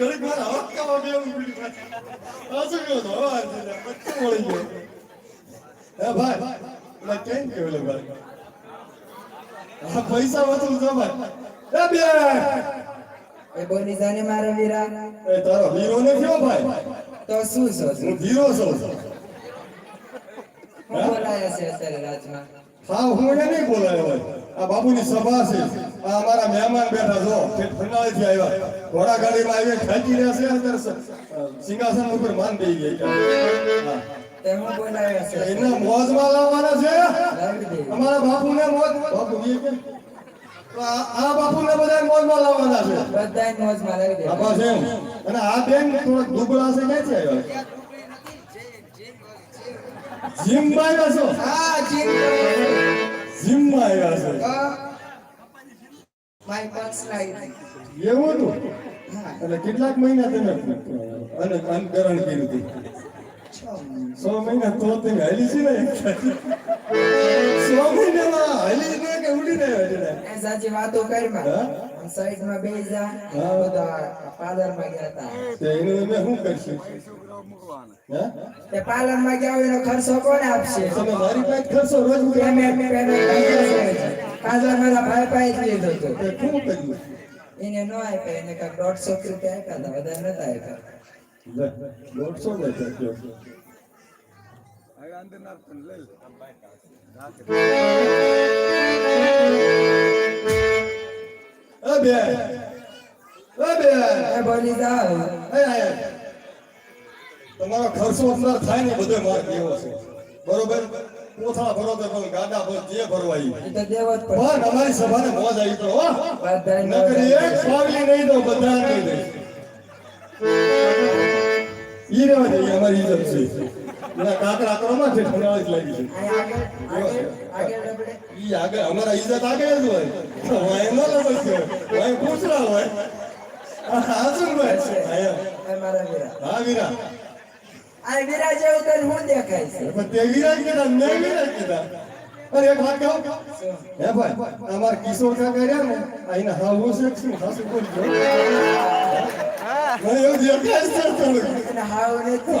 આવા બે ઊંઘી પાછું ગયો તો હવા બચ્ચું મળી ગયો હે ભાઈ એટલે કેમ કેવું લે ભાઈ આ પૈસા ભાઈ એ બે એ બોની જાને મારો વીરા. એ તારો વીરો ને કયો ભાઈ. તો શું છો હું વીરો છું. બોલાયા છે અત્યારે રાજમાં? હા હું એને નહીં બોલાયો આ બાપુની સભા છે. અમારા મહેમાન બેઠા છો. ફરનાળેથી આવ્યા. ઘોડા ગાડીમાં આવીને ખેંચી રહ્યા છે સ- સિંહાસન ઉપર માન દઈ ગઈ એના મોજમાં લાવવાના છે. અમારા બાપુને મોજ. બાપુ આ બાપુને બધા મોજમાં લાવવાના છે. બધા મોજમાં લાવી દે. આ બસ એમ. અને આ બેન થોડાક દુબળા છે ક્યાંથી આવ્યા? જીમમાં આવ્યા છો? હા જીમ જીમમાં આવ્યા છે. માય પક્ષ લાવી એવું હતું? એટલે કેટલાક મહિના તમે અને અનુકરણ કર્યું હતું. સો મહિના તો તમે હાલી છે ને? સો મહિનામાં હલી નહીં કે ઉડી ને સાચી વાતો કરી? સાઈડમાં બેસી બધા પાર્લરમાં ગયા હતા તે એનું અમે શું કરશું? તે પાર્લરમાં ગયા એનો ખર્ચો કોણ આપશે? તમે મારી પાસે ખર્ચો રોજ પેમેન્ટ પેમેન્ટ પાર્લરમાં ભાઈ પાસે લીધો હતો. તે શું કર્યું? એને નો આપ્યા એને કાંઈક દોઢસો રૂપિયા આપ્યા હતા વધારે નતા આપ્યા. દોઢસો એ બે એ બે એ એ તમારો ખર્ચો અંદર થાય ને બધો માર દેવો છે બરોબર કોથળા ભરો તો પણ ગાડા ભર જે ભરવાઈ તો દેવો જ પણ અમારી સભાને મોજ આવી તો હો નકરી એક સ્વાગલી નહીં તો બધા નહીં દે ઈ રહેવા દે અમારી ઇજ્જત છે એના કાકડા કરવામાં છે ઠંડાળી લાગી છે. ઈ આગળ અમારા ઇજ્જત આગળ જ હોય. વાય ન લબડશે વાય પૂછડા હોય. હા ભાઈ વીરા. હા વીરા. આ વીરા જેવું તને હું દેખાય છે? પણ તે વિરાજ કીધા મેં વિરાજ કીધા. અરે એક વાત કહું? હે ભાઈ અમાર કિશોર કાકા રહ્યા ને? આઈને હાવું છે શું? હાસુ બોલજો મને એવું દેખાય છે થોડું હાવ નથી.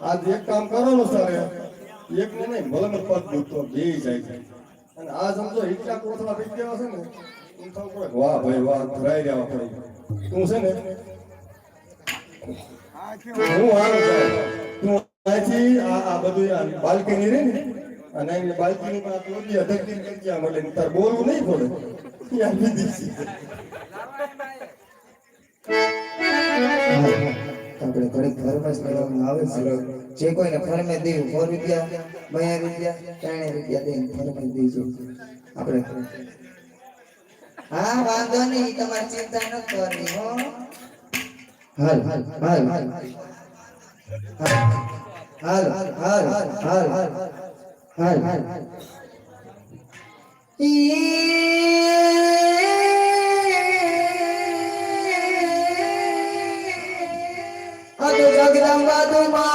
આજ એક કામ કરવાનું સર. એક ને નહીં ભલે પદ ભૂતો બે જાય છે. અને આ સમજો એટલા કોથળા પી ગયા છે ને તો વાહ ભાઈ, વાહ, ધરાઈ રહ્યા ભાઈ. તું છે ને? હું આવું તું અહીંથી આ આ બધું આ બાલ્કની રે ને, અને અહીં બાલ્કનીમાં આ ટોપી અધકતી કરી ગયા મળે ને તાર બોલવું નહીં પડે. ત્યાં લીધી છે આપણે ઘડીક ઘરમાં જ મેળવવામાં આવે છે. જે કોઈને ફરમે દેવું સો રૂપિયા બે રૂપિયા, ત્રણ રૂપિયા દઈને ફરમે દેજો આપણે હા, વાંધો નહીં, તમારે ચિંતા ન કરવી, હો. હાલ હાલ હાલ હાલ. હાલ હાલ હાલ હાલ હાલ હાલ. અતુ জগদম্বা তোমা